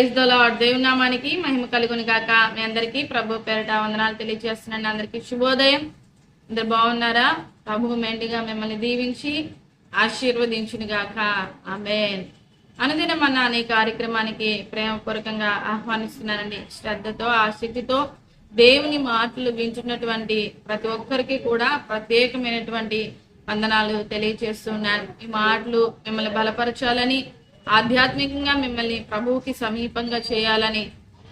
Praise దోలవాడు దేవుని నామానికి మహిమ కలుగుని కాక మీ అందరికీ ప్రభు పేరిట వందనాలు తెలియజేస్తున్నాను. అందరికీ శుభోదయం. అందరు బాగున్నారా? ప్రభు మెండిగా మిమ్మల్ని దీవించి ఆశీర్వదించును గాక. ఆమెన్. అనుదినం మన అనే కార్యక్రమానికి ప్రేమపూర్వకంగా ఆహ్వానిస్తున్నానండి. శ్రద్ధతో ఆసక్తితో దేవుని మాటలు వింటున్నటువంటి ప్రతి ఒక్కరికి కూడా ప్రత్యేకమైనటువంటి వందనాలు తెలియజేస్తున్నాను. ఈ మాటలు మిమ్మల్ని బలపరచాలని ఆధ్యాత్మికంగా మిమ్మల్ని ప్రభువుకి సమీపంగా చేయాలని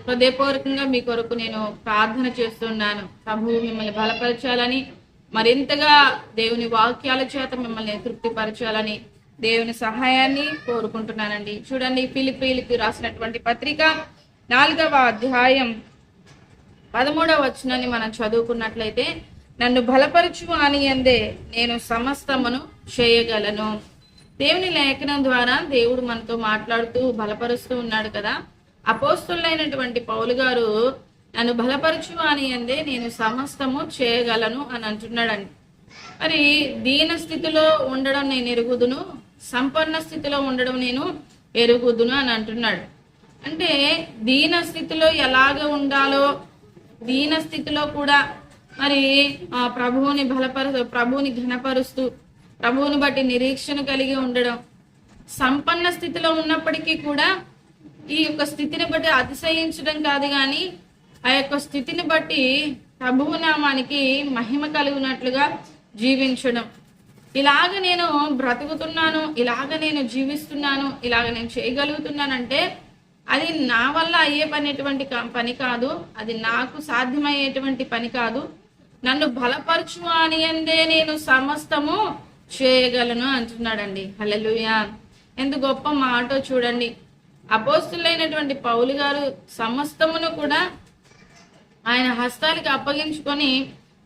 హృదయపూర్వకంగా మీ కొరకు నేను ప్రార్థన చేస్తున్నాను. ప్రభువు మిమ్మల్ని బలపరచాలని మరింతగా దేవుని వాక్యాల చేత మిమ్మల్ని తృప్తిపరచాలని దేవుని సహాయాన్ని కోరుకుంటున్నానండి. చూడండి పిలిపిలికి రాసినటువంటి పత్రిక నాలుగవ అధ్యాయం పదమూడవ వచనాన్ని మనం చదువుకున్నట్లయితే నన్ను బలపరచు అని అందే నేను సమస్తమును చేయగలను. దేవుని లేఖనం ద్వారా దేవుడు మనతో మాట్లాడుతూ బలపరుస్తూ ఉన్నాడు కదా. అపోస్తులైనటువంటి పౌలు గారు నన్ను బలపరచు అని అందే నేను సమస్తము చేయగలను అని అంటున్నాడండి. మరి దీన స్థితిలో ఉండడం నేను ఎరుగుదును? సంపన్న స్థితిలో ఉండడం నేను ఎరుగుదును అని అంటున్నాడు. అంటే దీన స్థితిలో ఎలాగ ఉండాలో దీన స్థితిలో కూడా మరి ఆ ప్రభువుని బలపరు ప్రభువుని ఘనపరుస్తూ ప్రభువును బట్టి నిరీక్షణ కలిగి ఉండడం. సంపన్న స్థితిలో ఉన్నప్పటికీ కూడా ఈ యొక్క స్థితిని బట్టి అతిశయించడం కాదు కానీ ఆ యొక్క స్థితిని బట్టి ప్రభువు నామానికి మహిమ కలుగునట్లుగా జీవించడం. ఇలాగ నేను బ్రతుకుతున్నాను ఇలాగ నేను జీవిస్తున్నాను ఇలాగ నేను చేయగలుగుతున్నానంటే అది నా వల్ల అయ్యే పనేటువంటి కా- పని కాదు. అది నాకు సాధ్యమయ్యేటువంటి పని కాదు. నన్ను బలపరచు అని అందే నేను సమస్తము చేయగలను అంటున్నాడండి. హలలుయా ఎంత గొప్ప మాట చూడండి. అపోస్తులైనటువంటి పౌలు గారు సమస్తమును కూడా ఆయన హస్తాలకి అప్పగించుకొని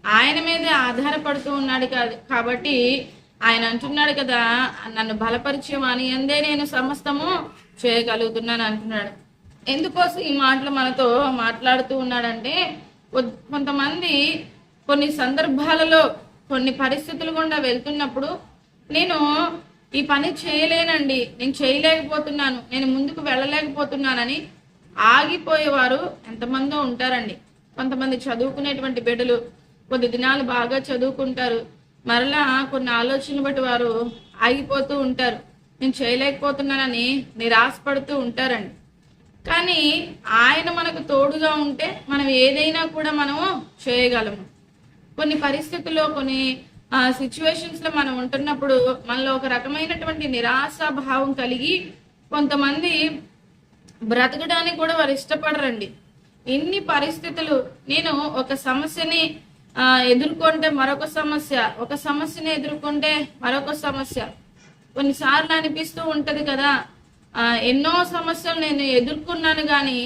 ఆయన మీదే ఆధారపడుతూ ఉన్నాడు కాదు కాబట్టి ఆయన అంటున్నాడు కదా నన్ను బలపరిచయం అని అందే నేను సమస్తము చేయగలుగుతున్నాను అంటున్నాడు. ఎందుకోసం ఈ మాటలు మనతో మాట్లాడుతూ ఉన్నాడంటే కొంతమంది కొన్ని సందర్భాలలో కొన్ని పరిస్థితులు గుండా వెళ్తున్నప్పుడు నేను ఈ పని చేయలేనండి నేను చేయలేకపోతున్నాను నేను ముందుకు వెళ్ళలేకపోతున్నానని ఆగిపోయేవారు ఎంతమందో ఉంటారండి. కొంతమంది చదువుకునేటువంటి బిడ్డలు కొద్ది దినాలు బాగా చదువుకుంటారు మరలా కొన్ని ఆలోచనలు బట్టి వారు ఆగిపోతూ ఉంటారు. నేను చేయలేకపోతున్నానని నిరాశపడుతూ ఉంటారండి. కానీ ఆయన మనకు తోడుగా ఉంటే మనం ఏదైనా కూడా మనము చేయగలము. కొన్ని పరిస్థితుల్లో కొన్ని సిచ్యువేషన్స్లో మనం ఉంటున్నప్పుడు మనలో ఒక రకమైనటువంటి నిరాశా భావం కలిగి కొంతమంది బ్రతకడానికి కూడా వారు ఇష్టపడరండి. ఇన్ని పరిస్థితులు నేను ఒక సమస్యని ఎదుర్కొంటే మరొక సమస్య ఒక సమస్యని ఎదుర్కొంటే మరొక సమస్య. కొన్నిసార్లు అనిపిస్తూ ఉంటది కదా ఎన్నో సమస్యలు నేను ఎదుర్కొన్నాను కానీ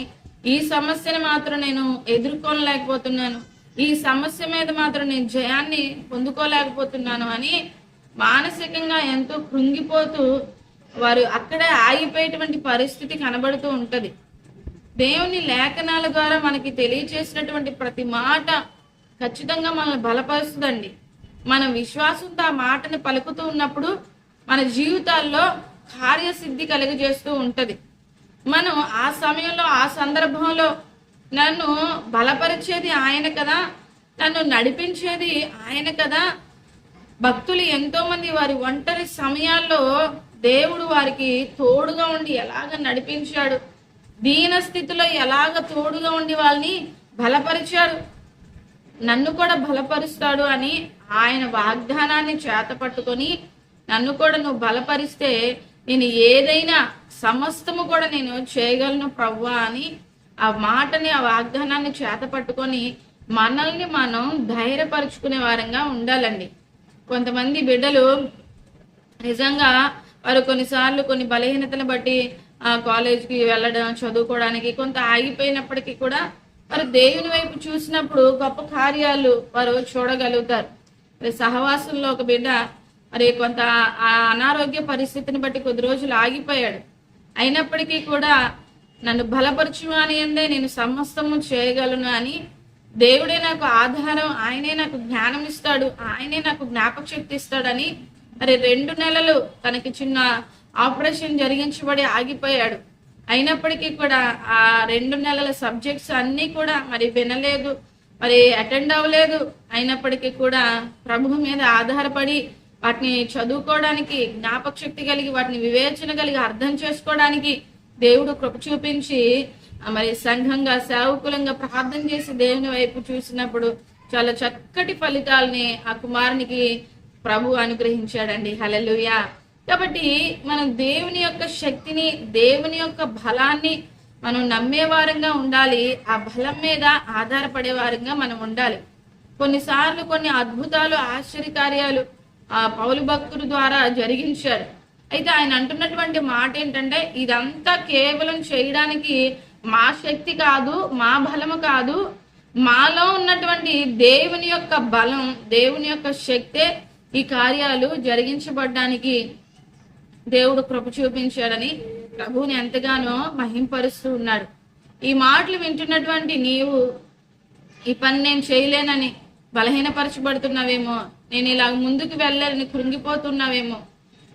ఈ సమస్యని మాత్రం నేను ఎదుర్కొనలేకపోతున్నాను. ఈ సమస్య మీద మాత్రం నేను జయాన్ని పొందుకోలేకపోతున్నాను అని మానసికంగా ఎంతో కృంగిపోతూ వారు అక్కడే ఆగిపోయేటువంటి పరిస్థితి కనబడుతూ ఉంటుంది. దేవుని లేఖనాల ద్వారా మనకి తెలియచేసినటువంటి ప్రతి మాట ఖచ్చితంగా మనల్ని బలపరుస్తుందండి. మన విశ్వాసంతో ఆ మాటని పలుకుతూ ఉన్నప్పుడు మన జీవితాల్లో కార్యసిద్ధి కలుగజేస్తూ ఉంటుంది. మనం ఆ సమయంలో ఆ సందర్భంలో నన్ను బలపరిచేది ఆయన కదా నన్ను నడిపించేది ఆయన కదా. భక్తులు ఎంతోమంది వారి ఒంటరి సమయాల్లో దేవుడు వారికి తోడుగా ఉండి ఎలాగ నడిపించాడు దీన స్థితిలో ఎలాగ తోడుగా ఉండి వాళ్ళని బలపరిచాడు నన్ను కూడా బలపరుస్తాడు అని ఆయన వాగ్దానాన్ని చేత పట్టుకొని నన్ను కూడా నువ్వు బలపరిస్తే నేను ఏదైనా సమస్తము కూడా నేను చేయగలను ప్రవ్వా అని ఆ మాటని ఆ వాగ్దానాన్ని చేత పట్టుకొని మనల్ని మనం ధైర్యపరుచుకునే వారంగా ఉండాలండి. కొంతమంది బిడ్డలు నిజంగా వారు కొన్నిసార్లు కొన్ని బలహీనతను బట్టి ఆ కాలేజ్కి వెళ్ళడం చదువుకోవడానికి కొంత ఆగిపోయినప్పటికీ కూడా వారు దేవుని వైపు చూసినప్పుడు గొప్ప కార్యాలు వారు చూడగలుగుతారు. మరి సహవాసంలో ఒక బిడ్డ మరి కొంత ఆ అనారోగ్య పరిస్థితిని బట్టి కొద్ది రోజులు ఆగిపోయాడు. అయినప్పటికీ కూడా నన్ను బలపరచువాని అని అందే నేను సమస్తము చేయగలను అని దేవుడే నాకు ఆధారం ఆయనే నాకు జ్ఞానం ఇస్తాడు ఆయనే నాకు జ్ఞాపక శక్తి ఇస్తాడని మరి రెండు నెలలు తనకి చిన్న ఆపరేషన్ జరిగించబడి ఆగిపోయాడు. అయినప్పటికీ కూడా ఆ రెండు నెలల సబ్జెక్ట్స్ అన్నీ కూడా మరి వినలేదు మరి అటెండ్ అవ్వలేదు. అయినప్పటికీ కూడా ప్రభు మీద ఆధారపడి వాటిని చదువుకోవడానికి జ్ఞాపక శక్తి కలిగి వాటిని వివేచన కలిగి అర్థం చేసుకోవడానికి దేవుడు కృప చూపించి మరి సంఘంగా సేవకులంగా ప్రార్థన చేసి దేవుని వైపు చూసినప్పుడు చాలా చక్కటి ఫలితాలని ఆ కుమారునికి ప్రభు అనుగ్రహించాడండి. హలలుయా కాబట్టి మనం దేవుని యొక్క శక్తిని దేవుని యొక్క బలాన్ని మనం నమ్మేవారంగా ఉండాలి. ఆ బలం మీద ఆధారపడే వారంగా మనం ఉండాలి. కొన్నిసార్లు కొన్ని అద్భుతాలు ఆశ్చర్యకార్యాలు ఆ పౌలు భక్తుల ద్వారా జరిగించాడు అయితే ఆయన అంటున్నటువంటి మాట ఏంటంటే ఇదంతా కేవలం చేయడానికి మా శక్తి కాదు మా బలము కాదు. మాలో ఉన్నటువంటి దేవుని యొక్క బలం దేవుని యొక్క శక్తే ఈ కార్యాలు జరిగించబడ్డానికి దేవుడు కృప చూపించాడని ప్రభువుని ఎంతగానో మహింపరుస్తూ ఉన్నాడు. ఈ మాటలు వింటున్నటువంటి నీవు ఈ పని నేను చేయలేనని బలహీనపరచబడుతున్నావేమో నేను ఇలా ముందుకు వెళ్ళాలని కృంగిపోతున్నావేమో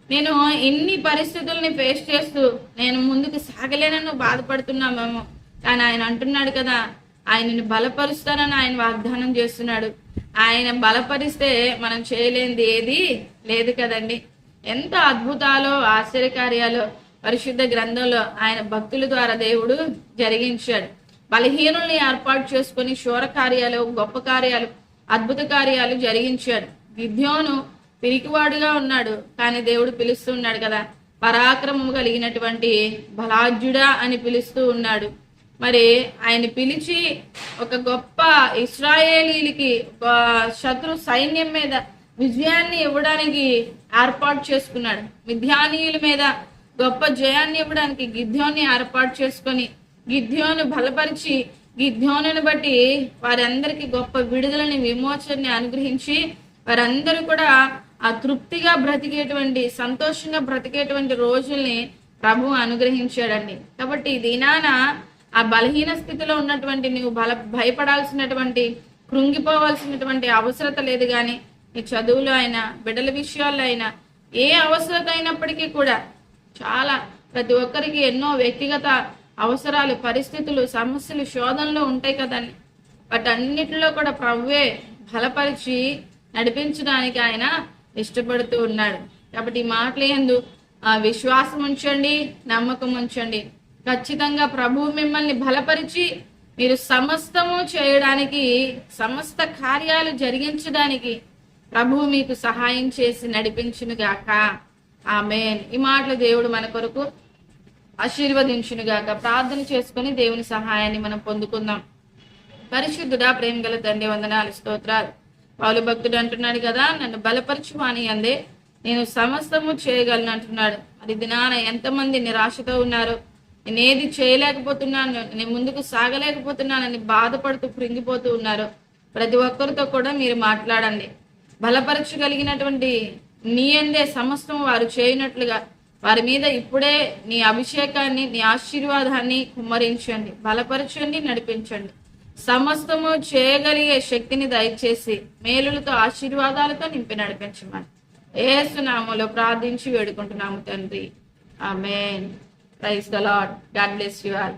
నేను ఇన్ని పరిస్థితుల్ని ఫేస్ చేస్తూ నేను ముందుకు సాగలేనని బాధపడుతున్నామేమో కానీ ఆయన అంటున్నాడు కదా ఆయనని బలపరుస్తానని ఆయన వాగ్దానం చేస్తున్నాడు. ఆయన బలపరిస్తే మనం చేయలేనిది ఏది లేదు కదండి. ఎంత అద్భుతాలో ఆశ్చర్యకార్యాలు పరిశుద్ధ గ్రంథంలో ఆయన భక్తుల ద్వారా దేవుడు జరిగించాడు. బలహీనుల్ని ఏర్పాటు చేసుకుని శూర కార్యాలు గొప్ప కార్యాలు అద్భుత కార్యాలు జరిగించాడు. విద్యను పిరికివాడుగా ఉన్నాడు కానీ దేవుడు పిలుస్తూ ఉన్నాడు కదా. పరాక్రమము కలిగినటువంటి బలాజ్యుడా అని పిలుస్తూ ఉన్నాడు. మరి ఆయన పిలిచి ఒక గొప్ప ఇస్రాయేలీలకి శత్రు సైన్యం మీద విజయాన్ని ఇవ్వడానికి ఏర్పాటు చేసుకున్నాడు. మిథ్యానీయుల మీద గొప్ప జయాన్ని ఇవ్వడానికి గిద్యోని ఏర్పాటు చేసుకొని గిద్యోను బలపరిచి గిద్యోనుని బట్టి వారందరికీ గొప్ప విడుదలని విమోచనని అనుగ్రహించి వారందరూ కూడా ఆ తృప్తిగా బ్రతికేటువంటి సంతోషంగా బ్రతికేటువంటి రోజుల్ని ప్రభు అనుగ్రహించాడండి. కాబట్టి దినాన ఆ బలహీన స్థితిలో ఉన్నటువంటి నువ్వు బల భయపడాల్సినటువంటి కృంగిపోవాల్సినటువంటి అవసరత లేదు కానీ నీ చదువులో అయినా బిడ్డల విషయాల్లో అయినా ఏ అవసరత అయినప్పటికీ కూడా చాలా ప్రతి ఒక్కరికి ఎన్నో వ్యక్తిగత అవసరాలు పరిస్థితులు సమస్యలు శోధనలు ఉంటాయి కదండి. వాటన్నిటిలో కూడా ప్రవ్వే బలపరిచి నడిపించడానికి ఆయన ఇష్టపడుతూ ఉన్నాడు. కాబట్టి ఈ మాటలు ఎందు ఆ విశ్వాసం ఉంచండి నమ్మకం ఉంచండి. ఖచ్చితంగా ప్రభువు మిమ్మల్ని బలపరిచి మీరు సమస్తము చేయడానికి సమస్త కార్యాలు జరిగించడానికి ప్రభువు మీకు సహాయం చేసి నడిపించును గాక ఆమెన్. ఈ మాటలు దేవుడు మన కొరకు ఆశీర్వదించును గాక ప్రార్థన చేసుకుని దేవుని సహాయాన్ని మనం పొందుకుందాం. పరిశుద్ధుడా ప్రేమ గల తండ్రి వందనాలు స్తోత్రాలు. పౌలు భక్తుడు అంటున్నాడు కదా నన్ను బలపరచు అని అందే. నేను సమస్తము చేయగలను అంటున్నాడు. మరి దినాన ఎంతమంది నిరాశతో ఉన్నారు? నేనేది చేయలేకపోతున్నాను నేను ముందుకు సాగలేకపోతున్నానని బాధపడుతూ కృంగిపోతూ ఉన్నారు. ప్రతి ఒక్కరితో కూడా మీరు మాట్లాడండి. బలపరచగలిగినటువంటి నీ అందే సమస్తం వారు చేయనట్లుగా వారి మీద ఇప్పుడే నీ అభిషేకాన్ని నీ ఆశీర్వాదాన్ని కుమ్మరించండి. బలపరచండి నడిపించండి. సమస్తము చేయగలిగే శక్తిని దయచేసి మేలులతో ఆశీర్వాదాలతో నింపి నడిపించమని. ఏసునామలో ప్రార్థించి వేడుకుంటున్నాము తండ్రి. Amen. Praise the lord god bless you all.